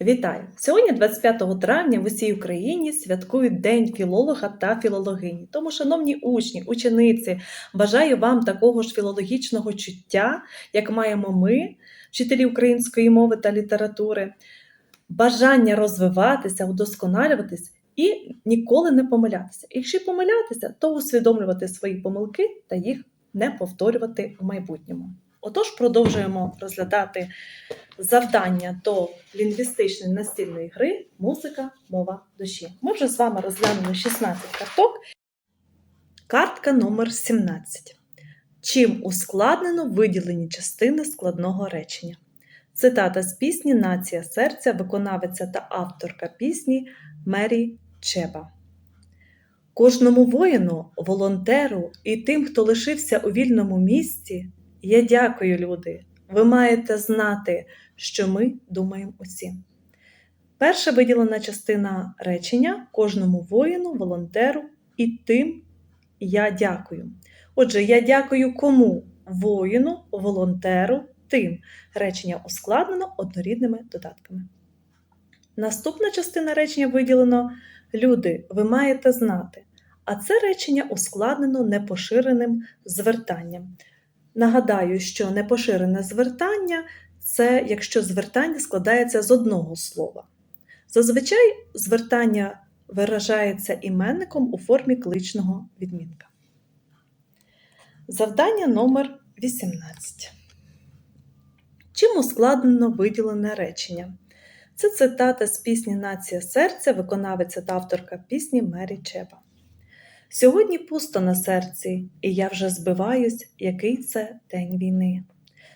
Вітаю! Сьогодні, 25 травня, в усій Україні святкують День філолога та філологині. Тому, шановні учні, учениці, бажаю вам такого ж філологічного чуття, як маємо ми, вчителі української мови та літератури, бажання розвиватися, удосконалюватись і ніколи не помилятися. Якщо помилятися, то усвідомлювати свої помилки та їх не повторювати в майбутньому. Отож, продовжуємо розглядати завдання до лінгвістичної настільної гри Музика, мова душі. Ми вже з вами розглянули 16 карток. Картка номер 17. Чим ускладнено виділені частини складного речення? Цитата з пісні Нація серця, виконавиця та авторка пісні Мері Чеба. Кожному воїну, волонтеру і тим, хто лишився у вільному місці, я дякую, люди. Ви маєте знати, що ми думаємо усі. Перша виділена частина речення кожному воїну, волонтеру і тим я дякую. Отже, я дякую кому? Воїну, волонтеру, тим. Речення ускладнено однорідними додатками. Наступна частина речення виділено люди, ви маєте знати. А це речення ускладнено непоширеним звертанням. Нагадаю, що непоширене звертання це якщо звертання складається з одного слова. Зазвичай звертання виражається іменником у формі кличного відмінка. Завдання номер 18. Чим ускладнено виділене речення? Це цитата з пісні Нація серця, виконавиця та авторка пісні Мері Чеба. Сьогодні пусто на серці, і я вже збиваюсь, який це день війни.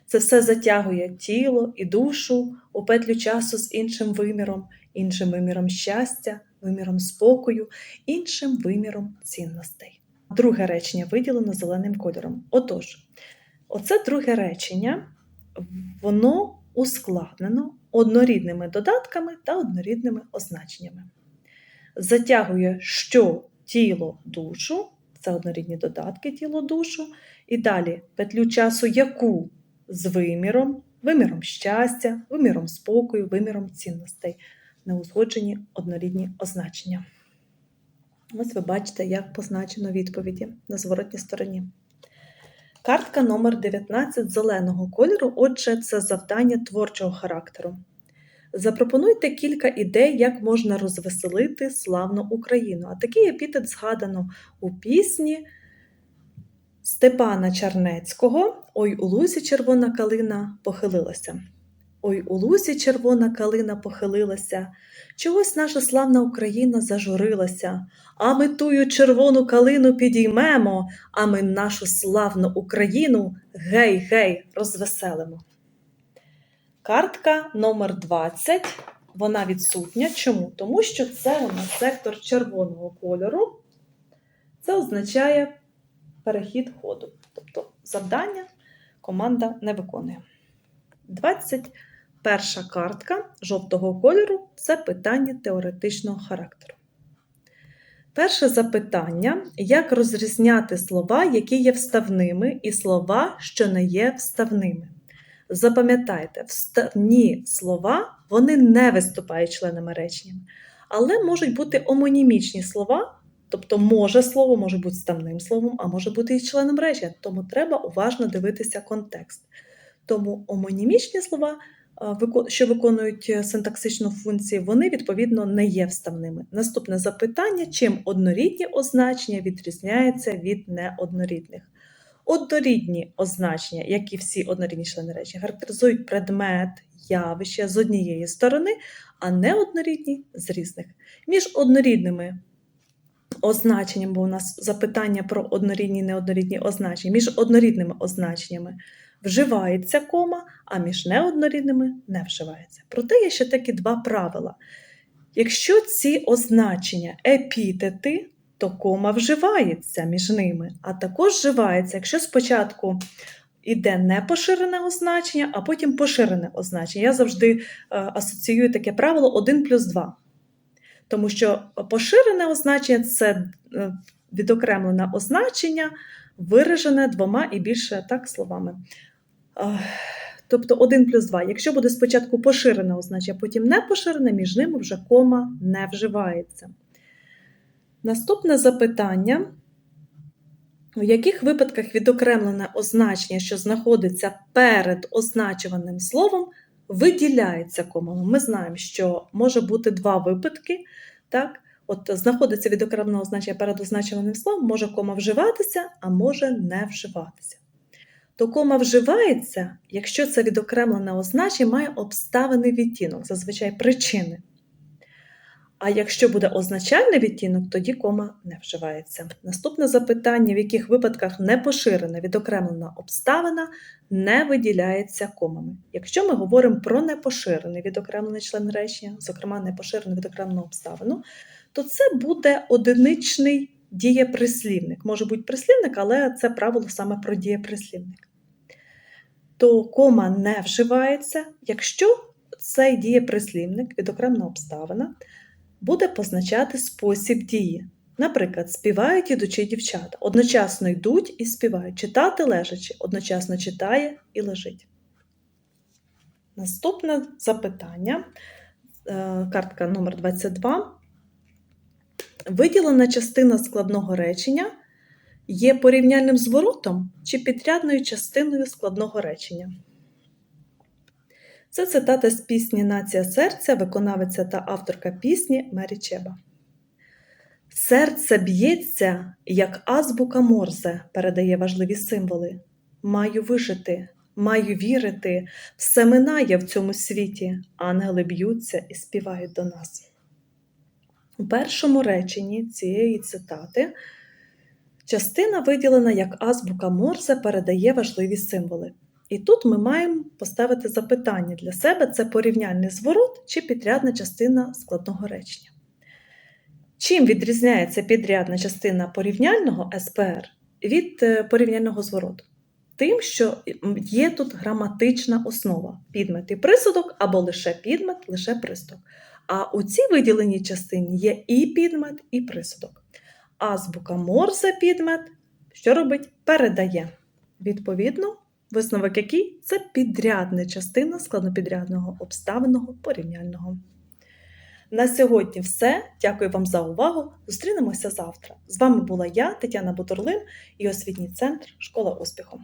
Це все затягує тіло і душу у петлю часу з іншим виміром, іншим виміром щастя, виміром спокою, іншим виміром цінностей. Друге речення виділено зеленим кольором. Отож, оце друге речення, воно ускладнено однорідними додатками та однорідними означеннями. Затягує що тіло душу, це однорідні додатки тіло душу, і далі петлю часу яку з виміром, виміром щастя, виміром спокою, виміром цінностей, неузгоджені однорідні означення. Ось ви бачите, як позначено відповіді на зворотній стороні. Картка номер 19 зеленого кольору, отже, це завдання творчого характеру. Запропонуйте кілька ідей, як можна розвеселити славну Україну. А такий епітет згадано у пісні Степана Чернецького Ой у лузі червона калина похилилася. Ой у лузі червона калина похилилася, чогось наша славна Україна зажурилася, а ми тую червону калину підіймемо, а ми нашу славну Україну гей, гей, розвеселимо. Картка номер 20 вона відсутня. Чому? Тому що це у нас сектор червоного кольору. Це означає перехід ходу. Тобто завдання команда не виконує. 21 картка жовтого кольору це питання теоретичного характеру. Перше запитання: як розрізняти слова, які є вставними, і слова, що не є вставними. Запам'ятайте, вставні слова вони не виступають членами речення, але можуть бути омонімічні слова, тобто може слово може бути вставним словом, а може бути і членом речення, тому треба уважно дивитися контекст. Тому омонімічні слова, що виконують синтаксичну функцію, вони, відповідно, не є вставними. Наступне запитання: чим однорідні означення відрізняються від неоднорідних? Однорідні означення, як і всі однорідні члени речення, характеризують предмет, явище з однієї сторони, а неоднорідні з різних. Між однорідними означеннями, бо у нас запитання про однорідні і неоднорідні означення, між однорідними означеннями вживається кома, а між неоднорідними не вживається. Проте є ще такі два правила. Якщо ці означення епітети, то кома вживається між ними, а також вживається, якщо спочатку йде не поширене означення, а потім поширене означення. Я завжди е, асоціюю таке правило 1 плюс 2. Тому що поширене означення це е, відокремлене означення, виражене двома і більше так словами. Тобто 1 плюс 2. Якщо буде спочатку поширене означення, потім не поширене, між ними вже кома не вживається. Наступне запитання. У яких випадках відокремлене означення, що знаходиться перед означуваним словом, виділяється комами? Ми знаємо, що може бути два випадки. Так? От знаходиться відокремлене означення перед означуваним словом, може кома вживатися, а може не вживатися. То кома вживається, якщо це відокремлене означення має обставений відтінок, зазвичай причини. А якщо буде означальний відтінок, тоді кома не вживається. Наступне запитання: в яких випадках непоширена відокремлена обставина не виділяється комами? Якщо ми говоримо про непоширений відокремлений член речення, зокрема непоширену відокремлену обставину, то це буде одиничний дієприслівник. Може бути прислівник, але це правило саме про дієприслівник. То кома не вживається, якщо цей дієприслівник, відокремлена обставина, буде позначати спосіб дії. Наприклад, співають ідучі дівчата, одночасно йдуть і співають. Читати лежачи, одночасно читає і лежить. Наступне запитання, е, картка номер 22. Виділена частина складного речення є порівняльним зворотом чи підрядною частиною складного речення. Це цитата з пісні Нація серця, виконавиця та авторка пісні Мері Чеба. Серце б'ється, як азбука Морзе передає важливі символи. Маю вижити, маю вірити, все минає в цьому світі, ангели б'ються і співають до нас. У першому реченні цієї цитати частина виділена як азбука Морзе передає важливі символи. І тут ми маємо поставити запитання для себе: це порівняльний зворот чи підрядна частина складного речення. Чим відрізняється підрядна частина порівняльного СПР від е, порівняльного звороту? Тим, що є тут граматична основа підмет і присудок, або лише підмет, лише присудок. А у цій виділеній частині є і підмет, і присудок. Азбука Морзе підмет, що робить? Передає. Відповідно, Висновок який це підрядна частина складнопідрядного обставиного порівняльного. На сьогодні все. Дякую вам за увагу. Зустрінемося завтра. З вами була я, Тетяна Бутурлин і освітній центр Школа успіху.